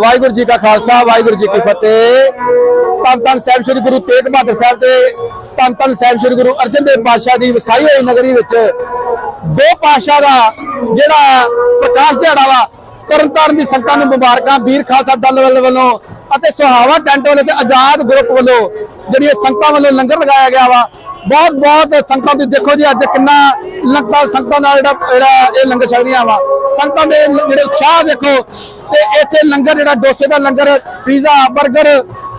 ਵਾਹਿਗੁਰੂ ਜੀ ਕਾ ਖਾਲਸਾ, ਵਾਹਿਗੁਰੂ ਜੀ ਕੀ ਫਤਿਹ। ਧੰਨ ਧੰਨ ਸਾਹਿਬ ਸ੍ਰੀ ਗੁਰੂ ਤੇਗ ਬਹਾਦਰ ਸਾਹਿਬ ਤੇ ਧੰਨ ਧੰਨ ਸਾਹਿਬ ਸ੍ਰੀ ਗੁਰੂ ਅਰਜਨ ਦੇਵ ਪਾਤਸ਼ਾਹ ਦੀ ਵਸਾਈ ਹੋਈ ਨਗਰੀ ਵਿੱਚ ਦੋ ਪਾਤਸ਼ਾਹ ਦਾ ਜਿਹੜਾ ਪ੍ਰਕਾਸ਼ ਦਿਹਾੜਾ ਵਾ, ਤਰਨਤਾਰਨ ਦੀ ਸੰਗਤਾਂ ਨੂੰ ਮੁਬਾਰਕਾਂ, ਵੀਰ ਖਾਲਸਾ ਦਲ ਵੱਲੋਂ ਅਤੇ ਸੁਹਾਵਾ ਟੈਂਟ ਵੱਲੋਂ ਤੇ ਆਜ਼ਾਦ ਗਰੁੱਪ ਵੱਲੋਂ ਜਿਹੜੀਆਂ ਸੰਗਤਾਂ ਵੱਲੋਂ ਲੰਗਰ ਲਗਾਇਆ ਗਿਆ ਵਾ ਬਹੁਤ ਬਹੁਤ ਸੰਗਤਾਂ ਦੀ ਦੇਖੋ ਜੀ, ਅੱਜ ਕਿੰਨਾ ਲੰਗਰ ਸੰਗਤਾਂ ਦਾ ਜਿਹੜਾ ਜਿਹੜਾ ਇਹ ਲੰਗਰ ਛਕ ਰਹੀਆਂ ਵਾ। ਸੰਗਤਾਂ ਦੇ ਜਿਹੜੇ ਉਤਸ਼ਾਹ ਦੇਖੋ, ਤੇ ਇੱਥੇ ਲੰਗਰ ਜਿਹੜਾ ਡੋਸੇ ਦਾ ਲੰਗਰ, ਪੀਜ਼ਾ 버ਗਰ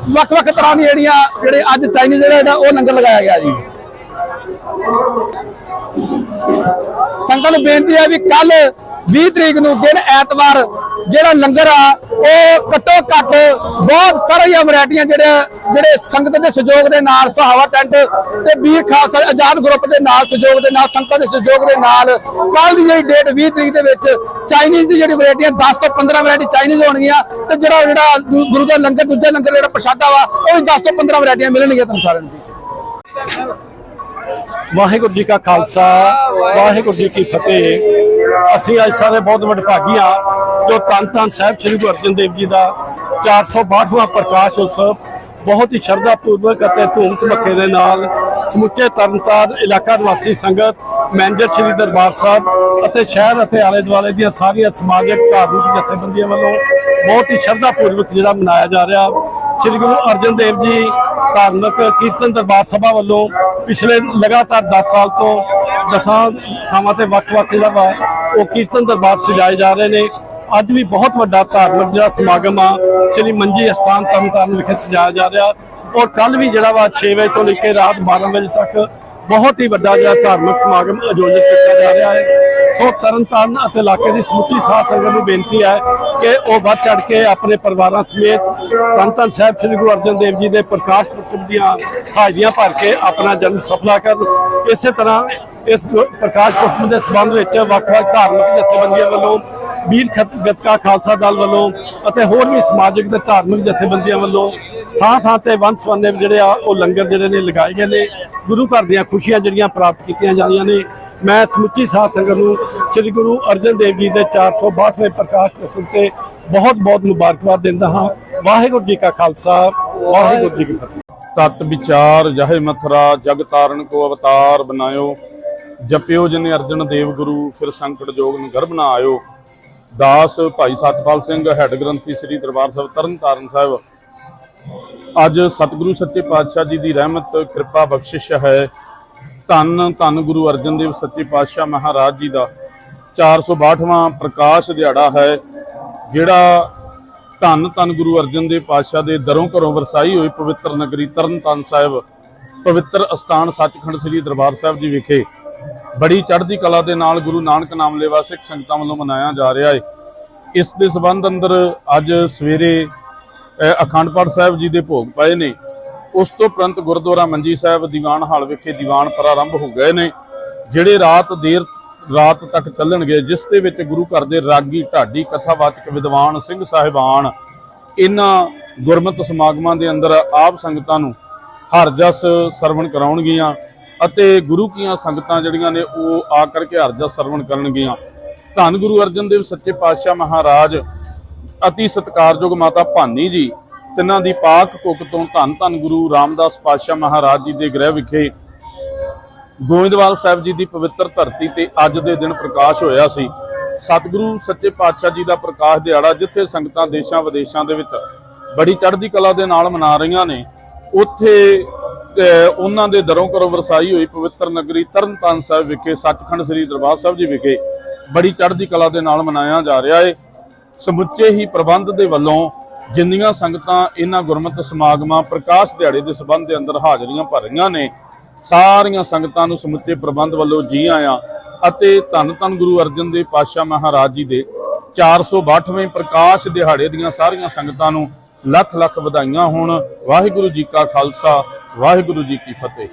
ਵੱਖ-ਵੱਖ ਤਰ੍ਹਾਂ ਦੀ ਜਿਹੜੀਆਂ ਜਿਹੜੇ ਅੱਜ ਚਾਈਨੀਜ਼ ਜਿਹੜਾ ਉਹ ਲੰਗਰ ਲਗਾਇਆ ਗਿਆ ਜੀ। ਸੰਗਤਾਂ ਨੂੰ ਬੇਨਤੀ ਹੈ ਵੀ ਕੱਲ 20 ਤਰੀਕ ਨੂੰ ਦਿਨ ਐਤਵਾਰ ਜਿਹੜਾ ਲੰਗਰ ਆ, ਉਹ ਘੱਟੋ ਘੱਟ ਬਹੁਤ ਸਾਰੀਆਂ ਵੈਰਾਈਟੀਆਂ ਜਿਹੜੇ ਜਿਹੜੇ ਸੰਗਤ ਦੇ ਸਹਿਯੋਗ ਦੇ ਨਾਲ ਸਹਾਵਾ ਟੈਂਟ ਤੇ ਵੀਰ ਖਾਲਸਾ ਆਜ਼ਾਦ ਗਰੁੱਪ ਦੇ ਨਾਲ ਸਹਿਯੋਗ ਦੇ ਨਾਲ, ਸੰਗਤਾਂ ਦੇ ਸਹਿਯੋਗ ਦੇ ਨਾਲ ਕੱਲ ਦੀ ਜਿਹੜੀ ਡੇਟ 20 ਤਰੀਕ ਦੇ ਵਿੱਚ ਚਾਈਨੀਜ਼ ਦੀ ਜਿਹੜੀ ਵੈਰਾਈਟੀਆਂ 10 ਤੋਂ 15 ਵੈਰਾਈਟੀ ਚਾਈਨੀਜ਼ ਹੋਣਗੀਆਂ ਤੇ ਜਿਹੜਾ ਜਿਹੜਾ ਗੁਰੂ ਦਾ ਲੰਗਰ, ਦੂਜਾ ਲੰਗਰ ਜਿਹੜਾ ਪ੍ਰਸ਼ਾਦਾ ਵਾ, ਉਹ ਵੀ 10 ਤੋਂ 15 ਵੈਰਾਈਟੀਆਂ ਮਿਲਣਗੀਆਂ ਤੁਹਾਨੂੰ ਸਾਰਿਆਂ ਨੂੰ। ਵਾਹਿਗੁਰੂ ਜੀ ਕਾ ਖਾਲਸਾ, ਵਾਹਿਗੁਰੂ ਜੀ ਕੀ ਫਤਿਹ। ਅਸੀਂ ਅੱਜ ਸਾਰੇ ਬਹੁਤ ਵਡਭਾਗੀ ਹਾਂ, ਜੋ ਧੰਨ ਧੰਨ ਸਾਹਿਬ ਸ੍ਰੀ ਗੁਰੂ ਅਰਜਨ ਦੇਵ ਜੀ ਦਾ 462ਵਾਂ ਪ੍ਰਕਾਸ਼ ਉਤਸਵ ਬਹੁਤ ਹੀ ਸ਼ਰਧਾ ਪੂਰਵਕ ਅਤੇ ਧੂਮ ਧਮੱਕੇ ਦੇ ਨਾਲ ਸਮੁੱਚੇ ਤਰਨਤਾਰਨ ਇਲਾਕਾ ਨਿਵਾਸੀ ਸੰਗਤ, ਮੈਨੇਜਰ ਸ੍ਰੀ ਦਰਬਾਰ ਸਾਹਿਬ ਅਤੇ ਸ਼ਹਿਰ ਅਤੇ ਆਲੇ ਦੁਆਲੇ ਦੀਆਂ ਸਾਰੀਆਂ ਸਮਾਜਿਕ, ਧਾਰਮਿਕ ਜਥੇਬੰਦੀਆਂ ਵੱਲੋਂ ਬਹੁਤ ਹੀ ਸ਼ਰਧਾ ਪੂਰਵਕ ਜਿਹੜਾ ਮਨਾਇਆ ਜਾ ਰਿਹਾ। ਸ੍ਰੀ ਗੁਰੂ ਅਰਜਨ ਦੇਵ ਜੀ ਧਾਰਮਿਕ ਕੀਰਤਨ ਦਰਬਾਰ ਸਭਾ ਵੱਲੋਂ ਪਿਛਲੇ ਲਗਾਤਾਰ 10 ਸਾਲ ਤੋਂ ਦਸਾਂ ਥਾਵਾਂ ਤੇ ਵੱਖ-ਵੱਖ ਜਿਹੜਾ ਵਾ ਉਹ ਕੀਰਤਨ ਦਰਬਾਰ ਸਜਾਏ ਜਾ ਰਹੇ ਨੇ। ਅੱਜ ਵੀ ਬਹੁਤ ਵੱਡਾ ਧਾਰਮਿਕ ਜਿਹੜਾ ਸਮਾਗਮ ਆ, ਸ੍ਰੀ ਮੰਜੀ ਅਸਥਾਨ ਤਰਨਤਾਰਨ ਵਿਖੇ ਸਜਾਇਆ ਜਾ ਰਿਹਾ। ਔਰ ਕੱਲ ਵੀ ਜਿਹੜਾ ਵਾ 6 ਵਜੇ ਤੋਂ ਲੈ ਕੇ ਰਾਤ 12 ਵਜੇ ਤੱਕ ਬਹੁਤ ਹੀ ਵੱਡਾ ਜਿਹੜਾ ਧਾਰਮਿਕ ਸਮਾਗਮ ਆਯੋਜਿਤ ਕੀਤਾ ਜਾ ਰਿਹਾ ਹੈ। ਸੋ ਤਰਨਤਾਰਨ ਅਤੇ ਇਲਾਕੇ ਦੀ ਸਮੁੱਚੀ ਸਾਧ ਸੰਗਤ ਨੂੰ ਬੇਨਤੀ ਹੈ ਕਿ ਉਹ ਵੱਧ ਚੜ ਕੇ ਆਪਣੇ ਪਰਿਵਾਰਾਂ ਸਮੇਤ ਧੰਨ ਧੰਨ ਸਾਹਿਬ ਸ੍ਰੀ ਗੁਰੂ ਅਰਜਨ ਦੇਵ ਜੀ ਦੇ ਪ੍ਰਕਾਸ਼ ਪੁਰਬ ਦੀਆਂ ਹਾਜ਼ਰੀਆਂ ਭਰ ਕੇ ਆਪਣਾ ਜਨਮ ਸਫਲਾ ਕਰਨ। ਇਸੇ ਤਰ੍ਹਾਂ ਇਸ ਪ੍ਰਕਾਸ਼ ਪੁਰਬ ਦੇ ਸੰਬੰਧ ਵਿੱਚ ਵੱਖ-ਵੱਖ ਧਾਰਮਿਕ ਜਥੇਬੰਦੀਆਂ ਵੱਲੋਂ ਵੀਰ ਖਤ- ਗਤਕਾ ਖਾਲਸਾ ਦਲ ਵੱਲੋਂ ਅਤੇ ਹੋਰ ਵੀ ਸਮਾਜਿਕ ਤੇ ਧਾਰਮਿਕ ਜਥੇਬੰਦੀਆਂ ਵੱਲੋਂ ਥਾਂ ਥਾਂ ਤੇ ਵੰਨ ਸਵੰਨੇ ਜਿਹੜੇ ਆ ਉਹ ਲੰਗਰ ਜਿਹੜੇ ਨੇ ਲਗਾਏ ਗਏ ਨੇ। ਗੁਰੂ ਘਰ ਦੀਆਂ ਖੁਸ਼ੀਆਂ ਜਿਹੜੀਆਂ ਪ੍ਰਾਪਤ ਕੀਤੀਆਂ ਜਾਂਦੀਆਂ ਨੇ। ਮੈਂ ਸਮੁੱਚੀ ਸਾਧ ਸੰਗਤ ਨੂੰ ਸ੍ਰੀ ਗੁਰੂ ਅਰਜਨ ਦੇਵ ਜੀ ਦੇ 462ਵੇਂ ਪ੍ਰਕਾਸ਼ ਪੁਰਬ ਤੇ ਬਹੁਤ-ਬਹੁਤ ਮੁਬਾਰਕਬਾਦ ਦਿੰਦਾ ਹਾਂ। ਵਾਹਿਗੁਰੂ ਜੀ ਕਾ ਖਾਲਸਾ, ਵਾਹਿਗੁਰੂ ਜੀ ਕੀ ਫਤਿਹ। ਤਤ ਵਿਚਾਰ ਜਹੇ ਮਥਰਾ, ਜਗ ਤਾਰਨ ਕੋ ਅਵਤਾਰ ਬਨਾਇਓ ਜਪਿਓ ਜਿਨੇ ਅਰਜਨ ਦੇਵ ਗੁਰੂ, ਫਿਰ ਸੰਕਟ ਜੋਗ ਨੂੰ ਗਰਭ ਨਾ ਆਇਓ ਦਾਸ ਭਾਈ ਸਤਪਾਲ ਸਿੰਘ, ਹੈੱਡ ਗ੍ਰੰਥੀ ਸ੍ਰੀ ਦਰਬਾਰ ਸਾਹਿਬ ਤਰਨ ਸਾਹਿਬ। ਅੱਜ ਸਤਿਗੁਰੂ ਸੱਚੇ ਪਾਤਸ਼ਾਹ ਜੀ ਦੀ ਰਹਿਮਤ, ਕਿਰਪਾ ਬਖਸ਼ਿਸ਼ ਹੈ। ਧੰਨ ਧੰਨ ਗੁਰੂ ਅਰਜਨ ਦੇਵ ਸੱਚੇ ਪਾਤਸ਼ਾਹ ਮਹਾਰਾਜ ਜੀ ਦਾ 462ਵਾਂ ਪ੍ਰਕਾਸ਼ ਦਿਹਾੜਾ ਹੈ, ਜਿਹੜਾ ਧੰਨ ਧੰਨ ਗੁਰੂ ਅਰਜਨ ਦੇਵ ਪਾਤਸ਼ਾਹ ਦੇ ਦਰੋਂ ਘਰੋਂ ਵਰਸਾਈ ਹੋਈ ਪਵਿੱਤਰ ਨਗਰੀ ਤਰਨਤਾਰਨ ਸਾਹਿਬ, ਪਵਿੱਤਰ ਅਸਥਾਨ ਸੱਚਖੰਡ ਸ੍ਰੀ ਦਰਬਾਰ ਸਾਹਿਬ ਜੀ ਵਿਖੇ ਬੜੀ ਚੜ੍ਹਦੀ ਕਲਾ ਦੇ ਨਾਲ ਗੁਰੂ ਨਾਨਕ ਨਾਮ ਲੈਵਾ ਸਿੱਖ ਸੰਗਤਾਂ ਵੱਲੋਂ ਮਨਾਇਆ ਜਾ ਰਿਹਾ ਹੈ। ਇਸ ਦੇ ਸਬੰਧ ਅੰਦਰ ਅੱਜ ਸਵੇਰੇ ਅਖੰਡ ਪਾਠ ਸਾਹਿਬ ਜੀ ਦੇ ਭੋਗ ਪਏ ਨੇ। ਉਸ ਤੋਂ ਪ੍ਰੰਤ ਗੁਰਦੁਆਰਾ ਮੰਜੀ ਸਾਹਿਬ ਦੀਵਾਨ ਹਾਲ ਵਿਖੇ ਦੀਵਾਨ ਪ੍ਰਾਰੰਭ ਹੋ ਗਏ ਨੇ, ਜਿਹੜੇ ਰਾਤ ਦੇਰ ਰਾਤ ਤੱਕ ਚੱਲਣਗੇ, ਜਿਸ ਦੇ ਵਿੱਚ ਗੁਰੂ ਘਰ ਦੇ ਰਾਗੀ ਢਾਡੀ ਕਥਾਵਾਚਕ ਵਿਦਵਾਨ ਸਿੰਘ ਸਾਹਿਬਾਨ ਇਹਨਾਂ ਗੁਰਮਤਿ ਸਮਾਗਮਾਂ ਦੇ ਅੰਦਰ ਆਪ ਸੰਗਤਾਂ ਨੂੰ ਹਰ ਜਸ ਸਰਵਣ ਕਰਾਉਣਗੀਆਂ ਅਤੇ ਗੁਰੂ ਕੀਆਂ ਸੰਗਤਾਂ ਜਿਹੜੀਆਂ ਨੇ ਉਹ ਆ ਕਰਕੇ ਹਰ ਜਸ ਸਰਵਣ ਕਰਨਗੀਆਂ। ਧੰਨ ਗੁਰੂ ਅਰਜਨ ਦੇਵ ਸੱਚੇ ਪਾਤਸ਼ਾਹ ਮਹਾਰਾਜ, ਅਤੀ ਸਤਿਕਾਰਯੋਗ ਮਾਤਾ ਭਾਨੀ ਜੀ ਤਿੰਨਾਂ ਦੀ ਪਾਕ ਕੁੱਖ ਤੋਂ ਧੰਨ ਧੰਨ ਗੁਰੂ ਰਾਮਦਾਸ ਪਾਤਸ਼ਾਹ ਮਹਾਰਾਜ ਜੀ ਦੇ ਗ੍ਰਹਿ ਵਿਖੇ ਗੋਇੰਦਵਾਲ ਸਾਹਿਬ ਜੀ ਦੀ ਪਵਿੱਤਰ ਧਰਤੀ ਤੇ ਅੱਜ ਦੇ ਦਿਨ ਪ੍ਰਕਾਸ਼ ਹੋਇਆ ਸੀ। ਸਤਿਗੁਰੂ ਸੱਚੇ ਪਾਤਸ਼ਾਹ ਜੀ ਦਾ ਪ੍ਰਕਾਸ਼ ਦਿਹਾੜਾ ਜਿੱਥੇ ਸੰਗਤਾਂ ਦੇਸ਼ਾਂ ਵਿਦੇਸ਼ਾਂ ਦੇ ਵਿੱਚ ਬੜੀ ਚੜ੍ਹਦੀ ਕਲਾ ਦੇ ਨਾਲ ਮਨਾ ਰਹੀਆਂ ਨੇ, ਉੱਥੇ ਉਹਨਾਂ ਦੇ ਦਰੋਂ ਕਰੋ ਵਰਸਾਈ ਹੋਈ ਪਵਿੱਤਰ ਨਗਰੀ ਤਰਨਤਾਰਨ ਸਾਹਿਬ ਵਿਖੇ, ਸੱਚਖੰਡ ਸ੍ਰੀ ਦਰਬਾਰ ਸਾਹਿਬ ਜੀ ਵਿਖੇ ਬੜੀ ਚੜ੍ਹਦੀ ਕਲਾ ਦੇ ਨਾਲ ਮਨਾਇਆ ਜਾ ਰਿਹਾ ਹੈ ਸਮੁੱਚੇ ਹੀ ਪ੍ਰਬੰਧ ਦੇ ਵੱਲੋਂ ਜਿੰਨੀਆਂ ਸੰਗਤਾਂ ਇਹਨਾਂ ਗੁਰਮਤਿ ਸਮਾਗਮਾਂ ਪ੍ਰਕਾਸ਼ ਦਿਹਾੜੇ ਦੇ ਸਬੰਧ ਦੇ ਅੰਦਰ ਹਾਜ਼ਰੀਆਂ ਭਰ ਰਹੀਆਂ ਨੇ, ਸਾਰੀਆਂ ਸੰਗਤਾਂ ਨੂੰ ਸਮੁੱਚੇ ਪ੍ਰਬੰਧ ਵੱਲੋਂ ਜੀ ਆਇਆਂ ਅਤੇ ਧੰਨ ਧੰਨ ਗੁਰੂ ਅਰਜਨ ਦੇਵ ਪਾਤਸ਼ਾਹ ਮਹਾਰਾਜ ਜੀ ਦੇ 462ਵੇਂ ਪ੍ਰਕਾਸ਼ ਦਿਹਾੜੇ ਦੀਆਂ ਸਾਰੀਆਂ ਸੰਗਤਾਂ ਨੂੰ ਲੱਖ ਲੱਖ ਵਧਾਈਆਂ ਹੋਣ। ਵਾਹਿਗੁਰੂ ਜੀ ਕਾ ਖਾਲਸਾ, ਵਾਹਿਗੁਰੂ ਜੀ ਕੀ ਫਤਿਹ।